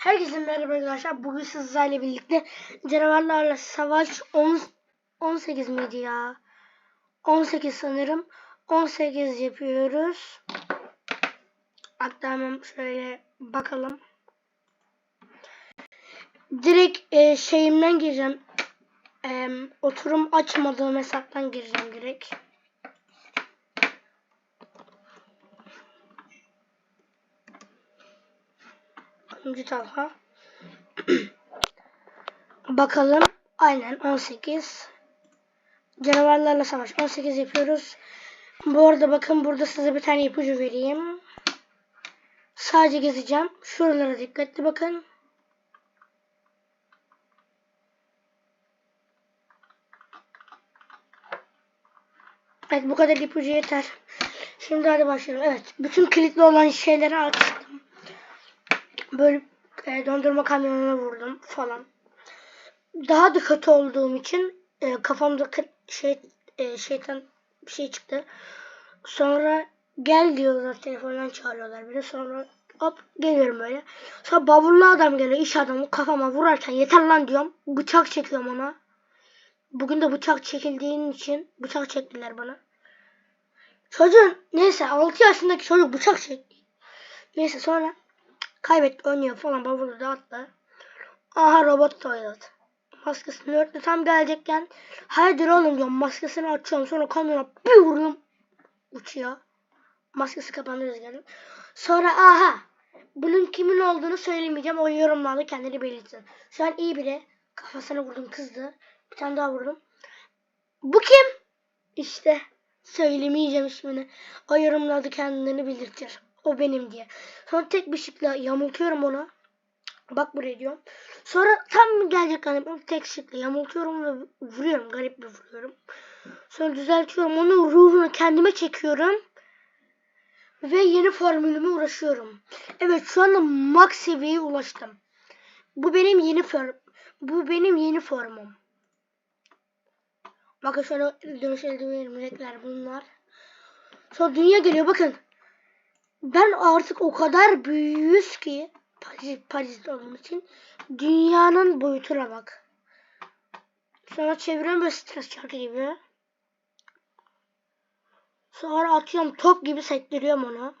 Herkese merhaba arkadaşlar. Bugün sizlerle birlikte canavarlarla savaş 10, 18 miydi ya? 18 sanırım. 18 yapıyoruz. Hatta hemen şöyle bakalım. Direkt e, şeyimden gireceğim. E, oturum açmadığım hesaptan gireceğim direkt. Üçüncü talha. Bakalım. Aynen 18. Canavarlarla savaş 18 yapıyoruz. Bu arada bakın burada size bir tane ipucu vereyim. Sadece gezeceğim. Şuralara dikkatli bakın. Evet bu kadar ipucu yeter. Şimdi hadi başlayalım. Evet. Bütün kilitli olan şeyleri açtım. Böyle e, dondurma kamyonuna vurdum falan. Daha da kötü olduğum için e, kafamda şey e, şeytan bir şey çıktı. Sonra gel diyorlar telefondan çağırıyorlar beni. Sonra hop geliyorum böyle. Sonra bavullu adam geliyor iş adamı kafama vurarken yeter lan diyorum. Bıçak çekiyorum ona. Bugün de bıçak çekildiğin için bıçak çektiler bana. Çocuğun neyse 6 yaşındaki çocuk bıçak çekti. Neyse sonra kaybetti oynuyor falan bavulu dağıttı. Aha robot toilet. Maskesini örttü tam gelecekken haydi oğlum diyorum maskesini açıyorum sonra kamera bir vuruyorum uçuyor. Maskesi kapandı rüzgarın. Sonra aha bunun kimin olduğunu söylemeyeceğim o yorumlarda kendini belirtsin. Şu an iyi biri kafasına vurdum kızdı. Bir tane daha vurdum. Bu kim? İşte söylemeyeceğim ismini. O yorumlarda kendini belirtir. O benim diye. Sonra tek bir şıkla yamultuyorum onu. Bak buraya diyorum. Sonra tam gelecek hani ben tek şıkla yamultuyorum ve vuruyorum. Garip bir vuruyorum. Sonra düzeltiyorum. Onun ruhunu kendime çekiyorum. Ve yeni formülüme uğraşıyorum. Evet şu anda max seviyeye ulaştım. Bu benim yeni form. Bu benim yeni formum. Bakın şöyle dönüş eldivenler bunlar. Sonra dünya geliyor bakın. Ben artık o kadar büyüyüz ki Paris, Paris'te olduğum için dünyanın boyutuna bak. Sonra çeviriyorum böyle stres şarkı gibi. Sonra atıyorum top gibi sektiriyorum onu.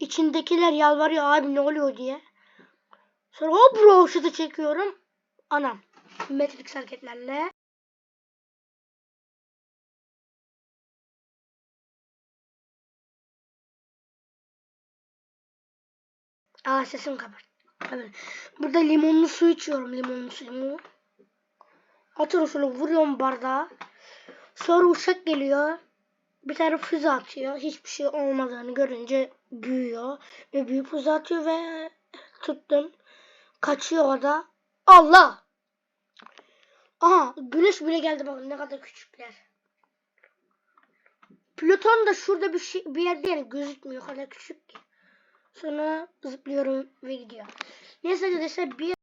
İçindekiler yalvarıyor abi ne oluyor diye. Sonra hop roşatı çekiyorum. Anam. Matrix hareketlerle. Aa sesim kapat. Evet. Burada limonlu su içiyorum. Limonlu suyumu. Atıyorum şöyle vuruyorum bardağa. Sonra uçak geliyor. Bir tane füze atıyor. Hiçbir şey olmadığını görünce büyüyor. Ve büyük füze atıyor ve tuttum. Kaçıyor o da. Allah! Aha güneş bile geldi bakın ne kadar küçükler. Plüton da şurada bir şey bir yerde yani gözükmüyor o kadar küçük ki. Sonra zıplıyorum ve gidiyor. Neyse arkadaşlar bir